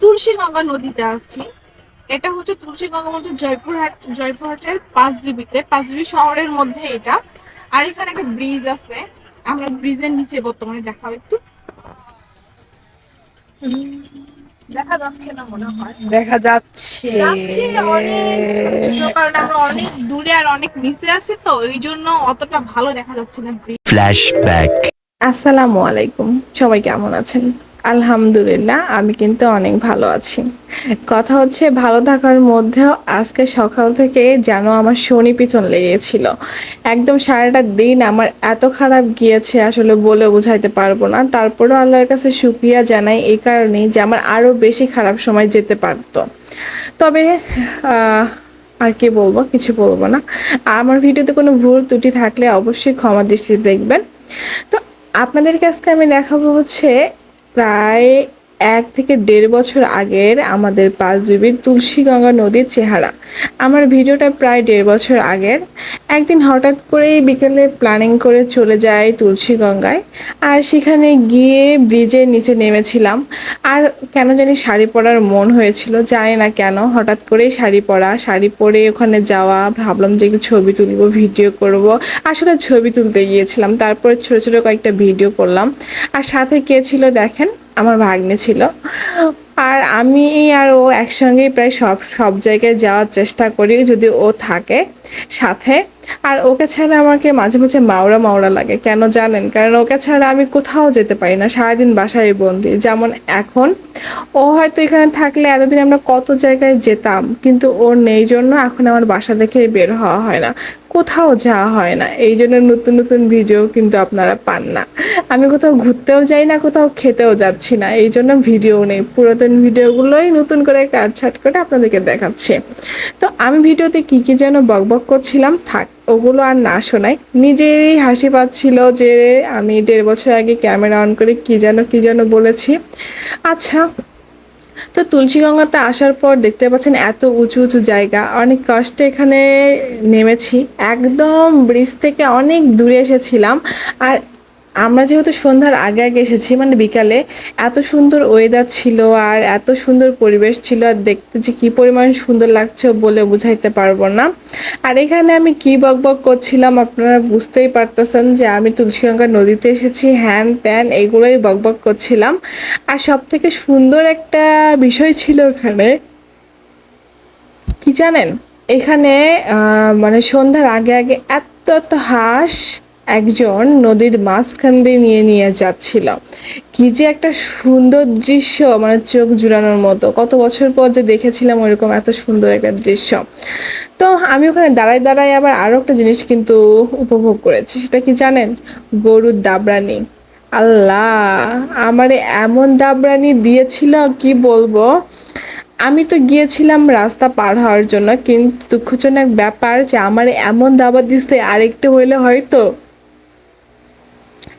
তুলসীগঙ্গা নদীতে আসছি এটা হচ্ছে তুলসীগঙ্গা বলতে জয়পুরহাট জয়পুরহাটের পাঁচদ্বীপিতে পাঁচদ্বীপি শহরের মধ্যে এটা। আর এখানে একটা ব্রিজ আছে। আমরা ব্রিজের নিচে বর্তমানে দেখাবো একটু। দেখা যাচ্ছে না মনে হয়। দেখা যাচ্ছে। যাচ্ছে অনেক ছোট ছোট, কারণ আমরা অনেক দূরে আর অনেক নিচে আছি তো এই জন্য অতটা ভালো দেখা যাচ্ছে না ব্রিজ Flashback. আসসালামু আলাইকুম। সবাই কেমন আছেন? আলহামদুলিল্লাহ, আমি কিন্তু অনেক ভালো আছি। কথা হচ্ছে, ভালো থাকার মধ্যেও আজকে সকাল থেকে যেন আমার শনি পিছন লেগেছিল। একদম সারাটা দিন আমার এত খারাপ গিয়েছে, আসলে বলে বোঝাইতে পারব না। তারপরেও আল্লাহর কাছে শুক্রিয়া জানাই এই কারণেই যে আমার আরও বেশি খারাপ সময় যেতে পারতো। তবে আর কি বলব, কিছু বলব না। আমার ভিডিওতে কোনো ভুল ত্রুটি থাকলে অবশ্যই ক্ষমা দৃষ্টিতে দেখবেন। তো আপনাদের কাছকে আমি দেখাবো হচ্ছে প্রায় এক থেকে দেড় বছর আগের আমাদের পাঁচবিবির তুলসীগঙ্গা নদীর চেহারা। আমার ভিডিওটা প্রায় দেড় বছর আগের। একদিন হঠাৎ করেই বিকেলে প্ল্যানিং করে চলে যাই তুলসীগঙ্গায়। আর সেখানে গিয়ে ব্রিজের নিচে নেমেছিলাম। আর কেন জানি শাড়ি পরার মন হয়েছিল, জানি না কেন। হঠাৎ করেই শাড়ি পরা, শাড়ি পরে ওখানে যাওয়া, ভাবলাম যে ছবি তুলবো, ভিডিও করব। আসলে ছবি তুলতে গিয়েছিলাম, তারপরে ছোট ছোট কয়েকটা ভিডিও করলাম। আর সাথে কে ছিল দেখেন? আমার ভাগ্নে ছিল। আর আমি আর ও একসঙ্গেই প্রায় সব সব জায়গায় যাওয়ার চেষ্টা করি যদি ও থাকে সাথে। আর ওকে ছাড়া আমাকে মাঝে মাঝে মাওরা মাওড়া লাগে, কেন জানেন? কারণ ওকে ছাড়া আমি কোথাও যেতে পারি না, সারাদিন বাসায় বন্দি। যেমন এখন, ও হয়তো এখানে থাকলে এতদিন আমরা কত জায়গায় যেতাম, কিন্তু ওর নেই জন্য এখন আমার বাসা থেকেই বের হওয়া হয় না। কোথাও যাওয়া হয় না। এই জন্য নতুন নতুন ভিডিও কিন্তু আপনারা পান না। আমি কোথাও ঘুরতেও যাই না, কোথাও খেতেও যাচ্ছি না। এই জন্য ভিডিও নেই। পুরাতন ভিডিওগুলোই নতুন করে কাটছাট করে আপনাদেরকে দেখাচ্ছি। তো আমি ভিডিওতে কি কি যেন বকবক করছিলাম, থাক, ওগুলো আর না শোনাই। নিজেরই হাসি পাচ্ছিল যে আমি দেড় বছর আগে ক্যামেরা অন করে কি যেন কি যেন বলেছি। আচ্ছা তো তুলসীগঙ্গাতে আসার পর দেখতে পাচ্ছেন এত উঁচু উঁচু জায়গা, অনেক কষ্টে এখানে নেমেছি। একদম ব্রিজ থেকে অনেক দূরে এসেছিলাম। আর আমরা যেহেতু সন্ধ্যার আগে আগে এসেছি মানে বিকালে, এত সুন্দর ওয়েদার ছিল আর এত সুন্দর পরিবেশ ছিল, আর দেখতে যে কী পরিমাণ সুন্দর লাগছে বলে বুঝাইতে পারব না। আর এখানে আমি কি বক বক করছিলাম আপনারা বুঝতেই পারতেছেন যে আমি তুলসীগঙ্গা নদীতে এসেছি, হ্যান ত্যান এইগুলোই বক বক করছিলাম। আর সব থেকে সুন্দর একটা বিষয় ছিল ওখানে, কি জানেন? এখানে মানে সন্ধ্যার আগে আগে এত এত হাঁস একজন নদীর মাঝখান দিয়ে নিয়ে নিয়ে যাচ্ছিল কি যে একটা সুন্দর দৃশ্য মানে চোখ জুড়ানোর মতো। কত বছর পর যে দেখেছিলাম ওইরকম এত সুন্দর একটা দৃশ্য। তো আমি ওখানে দাঁড়ায় দাঁড়ায় আবার আরও একটা জিনিস কিন্তু উপভোগ করেছি, সেটা কি জানেন? গরুর দাবরানি। আল্লাহ, আমারে এমন দাবরানি দিয়েছিল, কি বলব? আমি তো গিয়েছিলাম রাস্তা পার হওয়ার জন্য, কিন্তু দুঃখজনক ব্যাপার যে আমার এমন দাবা দিচ্ছে আরেকটু হইলে হয়তো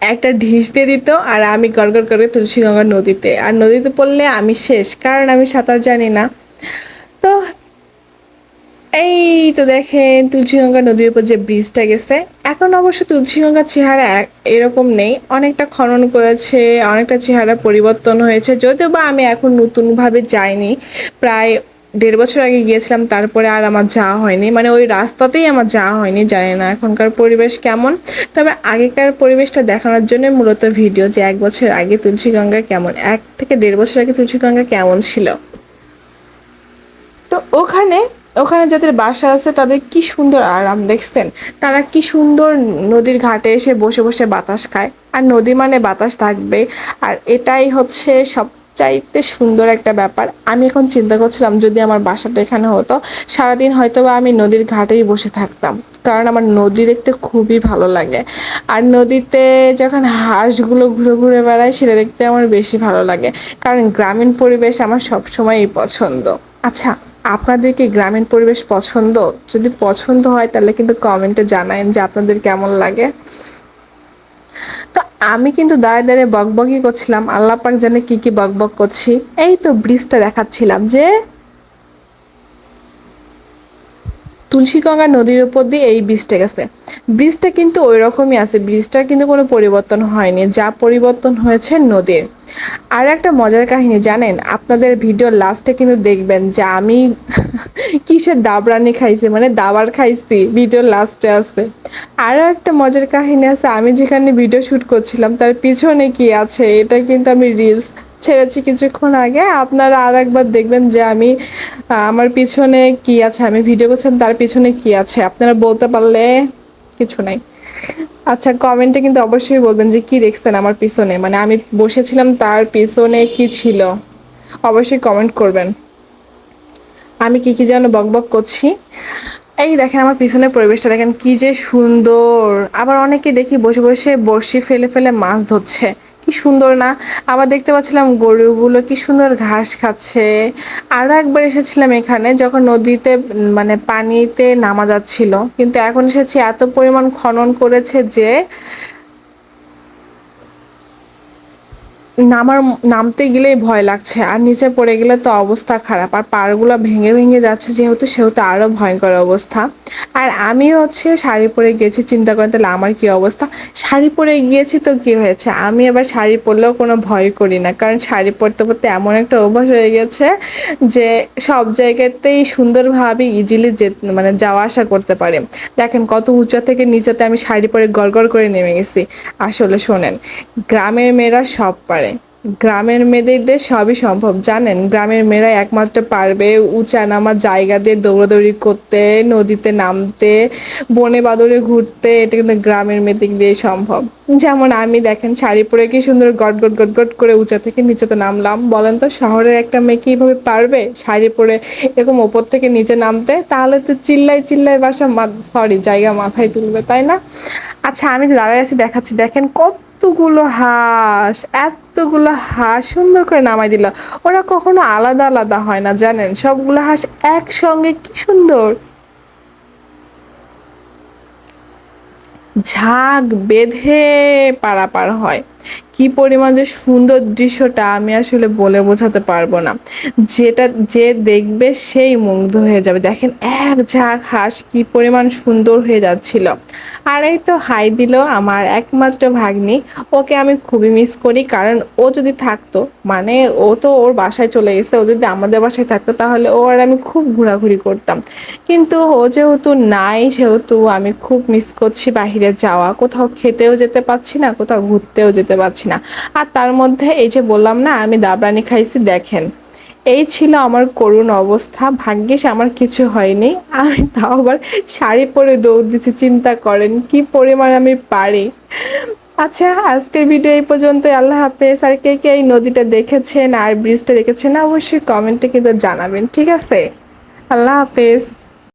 একটা ঢিস দিয়ে দিত আর আমি গড়গড় করে তুলসীগঙ্গা নদীতে। আর নদীতে পড়লে আমি শেষ, কারণ আমি সাঁতার জানি না। তো এই তো দেখেন তুলসীগঙ্গা নদীর উপর যে ব্রিজটা গেছে। এখন অবশ্য তুলসীগঙ্গার চেহারা এরকম নেই। অনেকটা খনন করেছে, অনেকটা চেহারা পরিবর্তন হয়েছে। যদিও বা আমি এখন নতুনভাবে যাইনি। প্রায় দেড় বছর আগে গিয়েছিলাম, তারপরে আর আমার যাওয়া হয়নি। মানে ওই রাস্তাতেই আমার যাওয়া হয়নি, জানি না এখনকার পরিবেশ কেমন। তবে আগেকার পরিবেশটা দেখানোর জন্য মূলত ভিডিও যে এক বছর আগে তুলসীগঙ্গা কেমন, এক থেকে দেড় বছর আগে তুলসীগঙ্গা কেমন ছিল। তো ওখানে ওখানে যাদের বাসা আছে, তাদের কি সুন্দর আরাম দেখছেন? তারা কি সুন্দর নদীর ঘাটে এসে বসে বসে বাতাস খায়। আর নদী মানে বাতাস থাকবে আর এটাই হচ্ছে সবচাইতে সুন্দর একটা ব্যাপার। আমি এখন চিন্তা করছিলাম যদি আমার বাসাটা এখানে হতো, সারাদিন হয়তো বা আমি নদীর ঘাটেই বসে থাকতাম। কারণ আমার নদী দেখতে খুবই ভালো লাগে। আর নদীতে যখন হাঁসগুলো ঘুরে ঘুরে বেড়ায়, সেটা দেখতে আমার বেশি ভালো লাগে। কারণ গ্রামীণ পরিবেশ আমার সবসময়ই পছন্দ। আচ্ছা আপনাদের কি গ্রামীণ পরিবেশ পছন্দ? যদি পছন্দ হয় তাহলে কিন্তু কমেন্টে জানায়েন যে আপনাদের কেমন লাগে। আমি কিন্তু দাঁড়িয়ে দাঁড়িয়ে বকবকই করছিলাম, আল্লাহ পাক জানে কি কি বকবক করছি। এই তো ব্রিজটা দেখাচ্ছিলাম যে তুলসীগঙ্গা নদীর উপর দিয়ে এই ব্রিজটা গেছে। ব্রিজটা কিন্তু ওই রকমই আছে ব্রিজটা কিন্তু কোনো পরিবর্তন হয়নি, যা পরিবর্তন হয়েছে নদীর। আর একটা মজার কাহিনী, জানেন, আপনাদের ভিডিও লাস্টে কিন্তু দেখবেন যে আমি কিসের দাবরানি খাইছে? মানে দাবার খাইছি ভিডিও লাস্টে আছে। আরও একটা মজার কাহিনী আছে, আমি যেখানে ভিডিও শ্যুট করছিলাম, তার পিছনে কি আছে, এটা কিন্তু আমি রিলস ছেড়েছি কিছুক্ষণ আগে। আপনারা আর একবার দেখবেন যে আমি আমার পিছনে কি আছে, আমি ভিডিও করছিলাম, তার পিছনে কি আছে। আপনারা বলতে পারলে কিছু নাই। আচ্ছা কমেন্টে কিন্তু অবশ্যই বলবেন যে কি দেখছেন আমার পিছনে? মানে আমি বসেছিলাম, তার পিছনে কি ছিল? অবশ্যই কমেন্ট করবেন। আমি কি কি যেন বকবক করছি। এই দেখেন আমার পিছনের পরিবেশটা, দেখেন কি যে সুন্দর। আবার অনেকে দেখি বসে বসে বড়শি ফেলে ফেলে মাছ ধরছে। কি সুন্দর না? আবার দেখতে পাচ্ছিলাম গরুগুলো কি সুন্দর ঘাস খাচ্ছে। আরও একবার এসেছিলাম এখানে যখন নদীতে মানে পানিতে নামা যাচ্ছিল। কিন্তু এখন এসেছি এত পরিমাণ খনন করেছে যে নামার, নামতে গেলেই ভয় লাগছে। আর নিচে পড়ে গেলে তো অবস্থা খারাপ। আর পাড়গুলো ভেঙে ভেঙে যাচ্ছে যেহেতু, সেহেতু আরও ভয়ঙ্কর অবস্থা। আর আমি হচ্ছে শাড়ি পরে গেছি, চিন্তা করেন তাহলে আমার কি অবস্থা? শাড়ি পরে গিয়েছি তো কি হয়েছে? আমি এবার শাড়ি পরলেও কোনো ভয় করি না। কারণ শাড়ি পরতে পরতে এমন একটা অভ্যাস হয়ে গেছে যে সব জায়গাতেই সুন্দরভাবে ইজিলি যে মানে যাওয়া আসা করতে পারে। দেখেন কত উঁচা থেকে নিচেতে আমি শাড়ি পরে গড়গড় করে নেমে গেছি। আসলে শোনেন, গ্রামের মেয়েরা সব পারে। গ্রামের মেয়েদের সবই সম্ভব, জানেন? গ্রামের মেয়েরা একমাত্র পারবে উঁচা নামা জায়গা দিয়ে দৌড়াদৌড়ি করতে, নদীতে নামতে, বনে বাদরে ঘুরতে, এটা কিন্তু গ্রামের মেয়েদের দিয়ে সম্ভব। যেমন আমি, দেখেন, শাড়ি পরে কি সুন্দর গট গট গট গট করে উঁচা থেকে নিচেতে নামলাম। বলেন তো, শহরের একটা মেয়ে কি এইভাবে পারবে শাড়ি পরে এরকম ওপর থেকে নিচে নামতে? তাহলে তো চিল্লাই চিল্লাই বাসা সরি জায়গা মাথায় তুলবে, তাই না? আচ্ছা আমি যে দাঁড়ায় আছি, দেখাচ্ছি। দেখেন কতগুলো হাঁস, এতগুলো হাঁস সুন্দর করে নামাই দিল। ওরা কখনো আলাদা আলাদা হয় না, জানেন? সবগুলো হাঁস একসঙ্গে কি সুন্দর। ঝাঁক বেঁধে পারাপার হয়। কি পরিমাণ যে সুন্দর দৃশ্যটা আমি আসলে বলে বোঝাতে পারব না। যেটা যে দেখবে সেই মুগ্ধ হয়ে যাবে। দেখেন এক ঝাঁক হাঁস কি পরিমাণ সুন্দর হয়ে যাচ্ছিল। আর এই তো হাই দিল আমার একমাত্র ভাগ্নি। ওকে আমি খুবই মিস করি কারণ ও যদি থাকতো মানে ও তো ওর বাসায় চলে গেছে, ও যদি আমাদের বাসায় থাকতো তাহলে ও আর আমি খুব ঘোরাঘুরি করতাম। কিন্তু ও যেহেতু নাই, সেহেতু আমি খুব মিস করছি বাহিরে যাওয়া। কোথাও খেতেও যেতে পারছি না, কোথাও ঘুরতেও যেতে পারছি না। আর তার মধ্যে এই যে বললাম না, আমি দাবরানি খাইছি, দেখেন। এই ছিল আমার করুণ অবস্থা ভাগ্যিস আমার কিছু হয়নি। আমি তাও আবার শাড়ি পরে দৌড় দিচ্ছি, চিন্তা করেন কি পরিমাণ আমি পারি। আচ্ছা আজকের ভিডিও এই পর্যন্ত আল্লাহ হাফেজ। আর কে কে এই নদীটা দেখেছেন আর ব্রিজটা দেখেছেন, অবশ্যই কমেন্টে কিন্তু জানাবেন, ঠিক আছে? আল্লাহ হাফেজ।